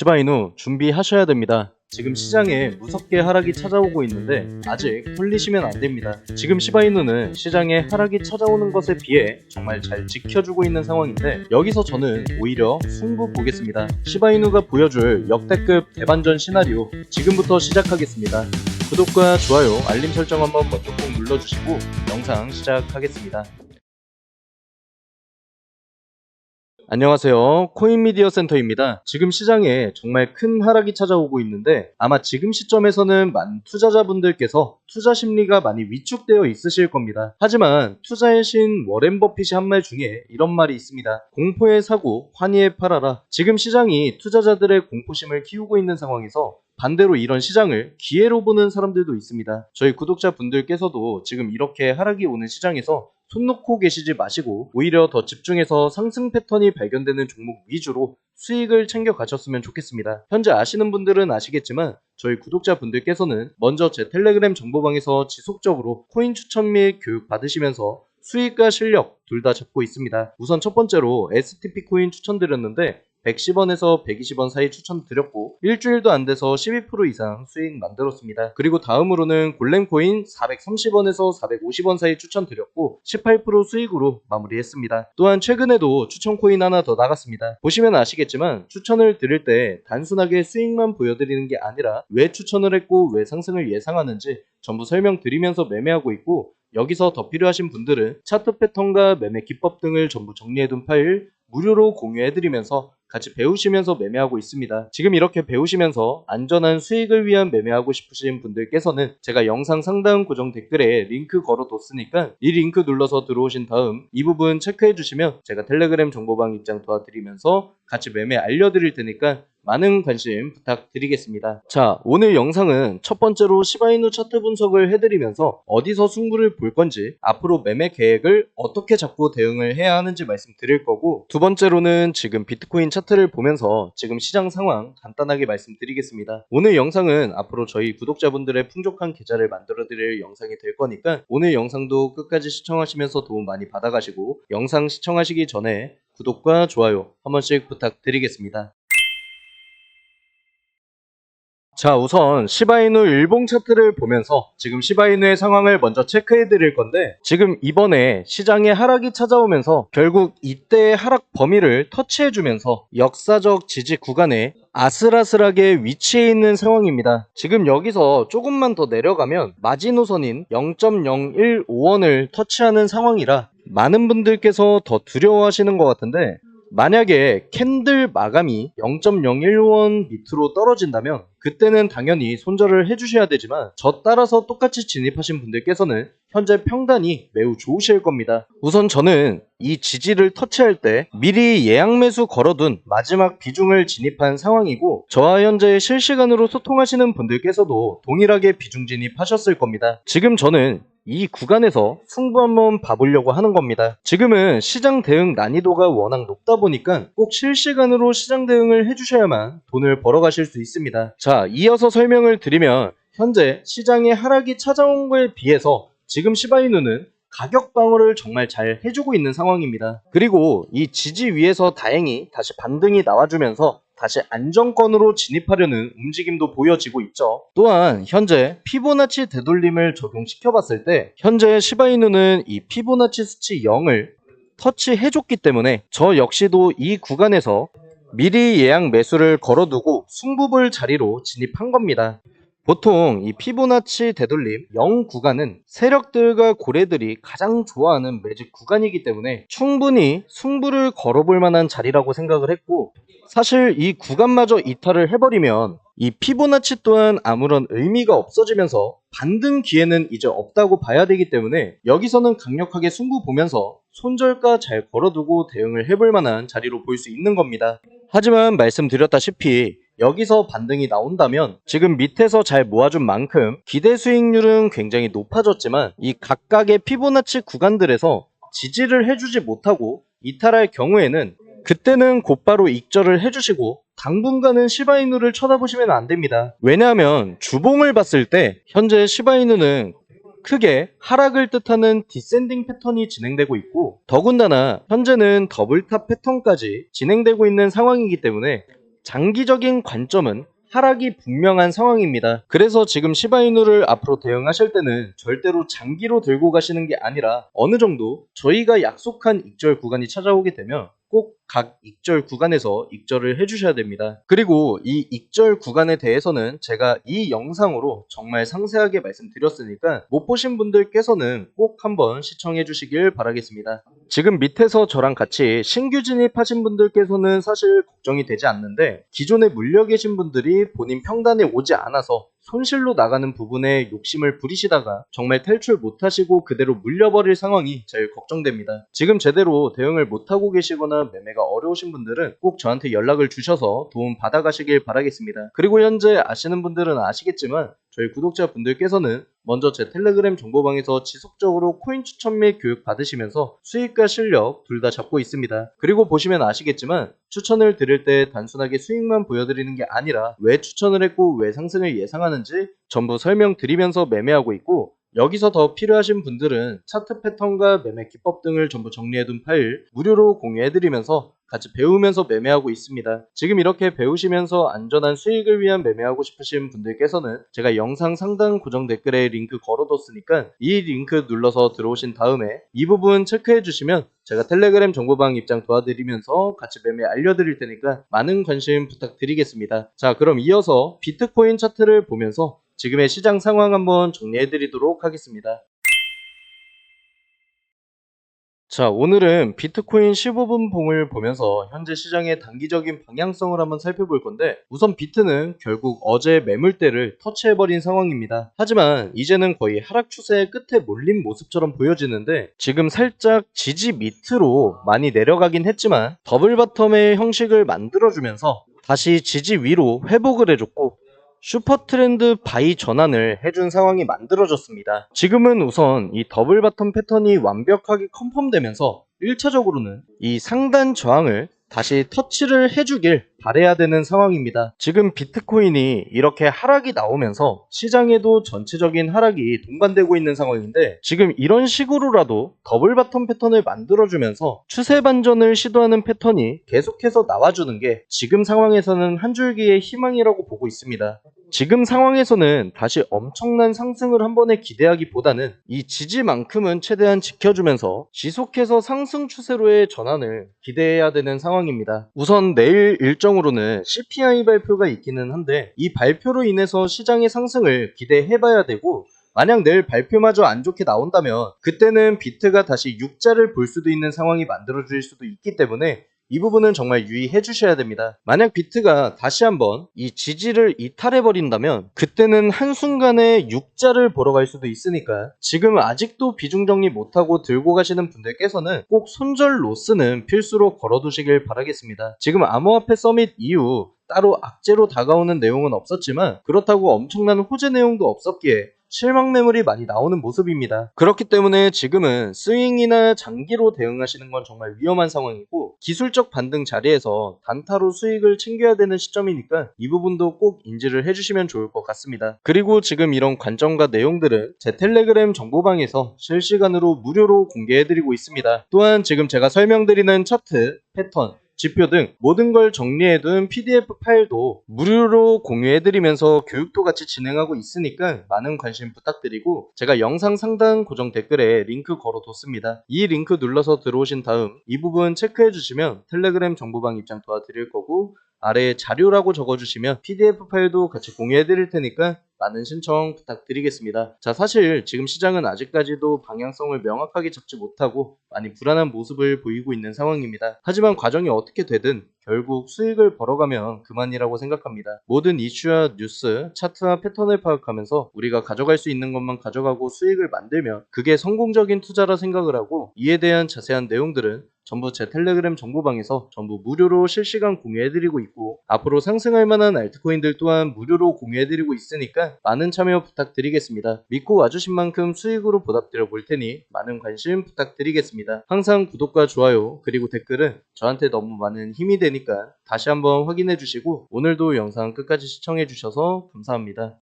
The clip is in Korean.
시바이누 준비하셔야 됩니다. 지금 시장에 무섭게 하락이 찾아오고 있는데 아직 홀리시면 안 됩니다. 지금 시바이누는 시장에 하락이 찾아오는 것에 비해 정말 잘 지켜주고 있는 상황인데 여기서 저는 오히려 승부 보겠습니다. 시바이누가 보여줄 역대급 대반전 시나리오 지금부터 시작하겠습니다. 구독과 좋아요, 알림 설정 한번 먼저 꼭 눌러주시고 영상 시작하겠습니다. 안녕하세요. 코인미디어 센터입니다. 지금 시장에 정말 큰 하락이 찾아오고 있는데 아마 지금 시점에서는 많은 투자자분들께서 투자 심리가 많이 위축되어 있으실 겁니다. 하지만 투자의 신 워렌 버핏이 한 말 중에 이런 말이 있습니다. 공포에 사고 환희에 팔아라. 지금 시장이 투자자들의 공포심을 키우고 있는 상황에서 반대로 이런 시장을 기회로 보는 사람들도 있습니다. 저희 구독자분들께서도 지금 이렇게 하락이 오는 시장에서 손 놓고 계시지 마시고 오히려 더 집중해서 상승 패턴이 발견되는 종목 위주로 수익을 챙겨 가셨으면 좋겠습니다. 현재 아시는 분들은 아시겠지만 저희 구독자분들께서는 먼저 제 텔레그램 정보방에서 지속적으로 코인 추천 및 교육 받으시면서 수익과 실력 둘 다 잡고 있습니다. 우선 첫 번째로 STP 코인 추천드렸는데 110원에서 120원 사이 추천드렸고 일주일도 안 돼서 12% 이상 수익 만들었습니다. 그리고 다음으로는 골렘코인 430원에서 450원 사이 추천드렸고 18% 수익으로 마무리했습니다. 또한 최근에도 추천 코인 하나 더 나갔습니다. 보시면 아시겠지만 추천을 드릴 때 단순하게 수익만 보여드리는 게 아니라 왜 추천을 했고 왜 상승을 예상하는지 전부 설명드리면서 매매하고 있고 여기서 더 필요하신 분들은 차트 패턴과 매매 기법 등을 전부 정리해둔 파일 무료로 공유해드리면서 같이 배우시면서 매매하고 있습니다. 지금 이렇게 배우시면서 안전한 수익을 위한 매매하고 싶으신 분들께서는 제가 영상 상단 고정 댓글에 링크 걸어뒀으니까 이 링크 눌러서 들어오신 다음 이 부분 체크해 주시면 제가 텔레그램 정보방 입장 도와드리면서 같이 매매 알려드릴 테니까 많은 관심 부탁드리겠습니다. 자, 오늘 영상은 첫 번째로 시바이누 차트 분석을 해드리면서 어디서 승부를 볼 건지, 앞으로 매매 계획을 어떻게 잡고 대응을 해야 하는지 말씀드릴 거고, 두 번째로는 지금 비트코인 차트를 보면서 지금 시장 상황 간단하게 말씀드리겠습니다. 오늘 영상은 앞으로 저희 구독자분들의 풍족한 계좌를 만들어 드릴 영상이 될 거니까 오늘 영상도 끝까지 시청하시면서 도움 많이 받아가시고 영상 시청하시기 전에 구독과 좋아요 한 번씩 부탁드리겠습니다. 자, 우선 시바이누 일봉 차트를 보면서 지금 시바이누의 상황을 먼저 체크해 드릴 건데 지금 이번에 시장의 하락이 찾아오면서 결국 이때의 하락 범위를 터치해 주면서 역사적 지지 구간에 아슬아슬하게 위치해 있는 상황입니다. 지금 여기서 조금만 더 내려가면 마지노선인 0.015원을 터치하는 상황이라 많은 분들께서 더 두려워하시는 것 같은데 만약에 캔들 마감이 0.01원 밑으로 떨어진다면 그때는 당연히 손절을 해주셔야 되지만 저 따라서 똑같이 진입하신 분들께서는 현재 평단이 매우 좋으실 겁니다. 우선 저는 이 지지를 터치할 때 미리 예약 매수 걸어둔 마지막 비중을 진입한 상황이고 저와 현재 실시간으로 소통하시는 분들께서도 동일하게 비중 진입하셨을 겁니다. 지금 저는 이 구간에서 승부 한번 봐보려고 하는 겁니다. 지금은 시장 대응 난이도가 워낙 높다 보니까 꼭 실시간으로 시장 대응을 해주셔야만 돈을 벌어가실 수 있습니다. 자, 이어서 설명을 드리면 현재 시장의 하락이 찾아온 거에 비해서 지금 시바이누는 가격 방어를 정말 잘 해주고 있는 상황입니다. 그리고 이 지지 위에서 다행히 다시 반등이 나와주면서 다시 안정권으로 진입하려는 움직임도 보여지고 있죠. 또한 현재 피보나치 되돌림을 적용시켜 봤을 때 현재 시바이누는 이 피보나치 수치 0을 터치해줬기 때문에 저 역시도 이 구간에서 미리 예약 매수를 걸어두고 승부볼 자리로 진입한 겁니다. 보통 이 피보나치 되돌림 0 구간은 세력들과 고래들이 가장 좋아하는 매직 구간이기 때문에 충분히 승부를 걸어볼 만한 자리라고 생각을 했고 사실 이 구간마저 이탈을 해버리면 이 피보나치 또한 아무런 의미가 없어지면서 반등 기회는 이제 없다고 봐야 되기 때문에 여기서는 강력하게 승부 보면서 손절가 잘 걸어두고 대응을 해볼 만한 자리로 볼 수 있는 겁니다. 하지만 말씀드렸다시피 여기서 반등이 나온다면 지금 밑에서 잘 모아준 만큼 기대 수익률은 굉장히 높아졌지만 이 각각의 피보나치 구간들에서 지지를 해주지 못하고 이탈할 경우에는 그때는 곧바로 익절을 해주시고 당분간은 시바이누를 쳐다보시면 안 됩니다. 왜냐하면 주봉을 봤을 때 현재 시바이누는 크게 하락을 뜻하는 디센딩 패턴이 진행되고 있고 더군다나 현재는 더블탑 패턴까지 진행되고 있는 상황이기 때문에 장기적인 관점은 하락이 분명한 상황입니다. 그래서 지금 시바이누를 앞으로 대응하실 때는 절대로 장기로 들고 가시는 게 아니라 어느 정도 저희가 약속한 익절 구간이 찾아오게 되면 꼭 각 익절 구간에서 익절을 해주셔야 됩니다. 그리고 이 익절 구간에 대해서는 제가 이 영상으로 정말 상세하게 말씀드렸으니까 못 보신 분들께서는 꼭 한번 시청해 주시길 바라겠습니다. 지금 밑에서 저랑 같이 신규 진입하신 분들께서는 사실 걱정이 되지 않는데 기존에 물려 계신 분들이 본인 평단에 오지 않아서 손실로 나가는 부분에 욕심을 부리시다가 정말 탈출 못하시고 그대로 물려버릴 상황이 제일 걱정됩니다. 지금 제대로 대응을 못하고 계시거나 매매가 어려우신 분들은 꼭 저한테 연락을 주셔서 도움 받아가시길 바라겠습니다. 그리고 현재 아시는 분들은 아시겠지만 저희 구독자분들께서는 먼저 제 텔레그램 정보방에서 지속적으로 코인 추천 및 교육 받으시면서 수익과 실력 둘 다 잡고 있습니다. 그리고 보시면 아시겠지만 추천을 드릴 때 단순하게 수익만 보여드리는 게 아니라 왜 추천을 했고 왜 상승을 예상하는지 전부 설명드리면서 매매하고 있고 여기서 더 필요하신 분들은 차트 패턴과 매매 기법 등을 전부 정리해둔 파일 무료로 공유해드리면서 같이 배우면서 매매하고 있습니다. 지금 이렇게 배우시면서 안전한 수익을 위한 매매하고 싶으신 분들께서는 제가 영상 상단 고정 댓글에 링크 걸어뒀으니까 이 링크 눌러서 들어오신 다음에 이 부분 체크해 주시면 제가 텔레그램 정보방 입장 도와드리면서 같이 매매 알려드릴 테니까 많은 관심 부탁드리겠습니다. 자 그럼 이어서 비트코인 차트를 보면서 지금의 시장 상황 한번 정리해 드리도록 하겠습니다. 자, 오늘은 비트코인 15분 봉을 보면서 현재 시장의 단기적인 방향성을 한번 살펴볼 건데 우선 비트는 결국 어제 매물대를 터치해버린 상황입니다. 하지만 이제는 거의 하락 추세의 끝에 몰린 모습처럼 보여지는데 지금 살짝 지지 밑으로 많이 내려가긴 했지만 더블 바텀의 형식을 만들어주면서 다시 지지 위로 회복을 해줬고 슈퍼 트렌드 바이 전환을 해준 상황이 만들어졌습니다. 지금은 우선 이 더블 바텀 패턴이 완벽하게 컨펌되면서 1차적으로는 이 상단 저항을 다시 터치를 해주길 바래야 되는 상황입니다. 지금 비트코인이 이렇게 하락이 나오면서 시장에도 전체적인 하락이 동반되고 있는 상황인데 지금 이런 식으로라도 더블 바텀 패턴을 만들어주면서 추세 반전을 시도하는 패턴이 계속해서 나와주는 게 지금 상황에서는 한 줄기의 희망이라고 보고 있습니다. 지금 상황에서는 다시 엄청난 상승을 한 번에 기대하기보다는 이 지지만큼은 최대한 지켜주면서 지속해서 상승 추세로의 전환을 기대해야 되는 상황입니다. 우선 내일 일정 으로는 CPI 발표가 있기는 한데 이 발표로 인해서 시장의 상승을 기대해봐야 되고 만약 내일 발표마저 안 좋게 나온다면 그때는 비트가 다시 6자를 볼 수도 있는 상황이 만들어질 수도 있기 때문에 이 부분은 정말 유의해 주셔야 됩니다. 만약 비트가 다시 한번 이 지지를 이탈해 버린다면 그때는 한순간에 6자를 보러 갈 수도 있으니까 지금 아직도 비중 정리 못하고 들고 가시는 분들께서는 꼭 손절 로스는 필수로 걸어두시길 바라겠습니다. 지금 암호화폐 서밋 이후 따로 악재로 다가오는 내용은 없었지만 그렇다고 엄청난 호재 내용도 없었기에 실망 매물이 많이 나오는 모습입니다. 그렇기 때문에 지금은 스윙이나 장기로 대응하시는 건 정말 위험한 상황이고 기술적 반등 자리에서 단타로 수익을 챙겨야 되는 시점이니까 이 부분도 꼭 인지를 해주시면 좋을 것 같습니다. 그리고 지금 이런 관점과 내용들은 제 텔레그램 정보방에서 실시간으로 무료로 공개해드리고 있습니다. 또한 지금 제가 설명드리는 차트, 패턴, 지표 등 모든 걸 정리해둔 PDF 파일도 무료로 공유해드리면서 교육도 같이 진행하고 있으니까 많은 관심 부탁드리고 제가 영상 상단 고정 댓글에 링크 걸어뒀습니다. 이 링크 눌러서 들어오신 다음 이 부분 체크해주시면 텔레그램 정보방 입장 도와드릴 거고 아래에 자료라고 적어주시면 PDF 파일도 같이 공유해드릴 테니까 많은 신청 부탁드리겠습니다. 자, 사실 지금 시장은 아직까지도 방향성을 명확하게 잡지 못하고 많이 불안한 모습을 보이고 있는 상황입니다. 하지만 과정이 어떻게 되든 결국 수익을 벌어가면 그만이라고 생각합니다. 모든 이슈와 뉴스, 차트와 패턴을 파악하면서 우리가 가져갈 수 있는 것만 가져가고 수익을 만들면 그게 성공적인 투자라 생각을 하고 이에 대한 자세한 내용들은 전부 제 텔레그램 정보방에서 전부 무료로 실시간 공유해드리고 있고 앞으로 상승할 만한 알트코인들 또한 무료로 공유해드리고 있으니까 많은 참여 부탁드리겠습니다. 믿고 와주신 만큼 수익으로 보답드려 볼 테니 많은 관심 부탁드리겠습니다. 항상 구독과 좋아요 그리고 댓글은 저한테 너무 많은 힘이 되니까 다시 한번 확인해 주시고 오늘도 영상 끝까지 시청해 주셔서 감사합니다.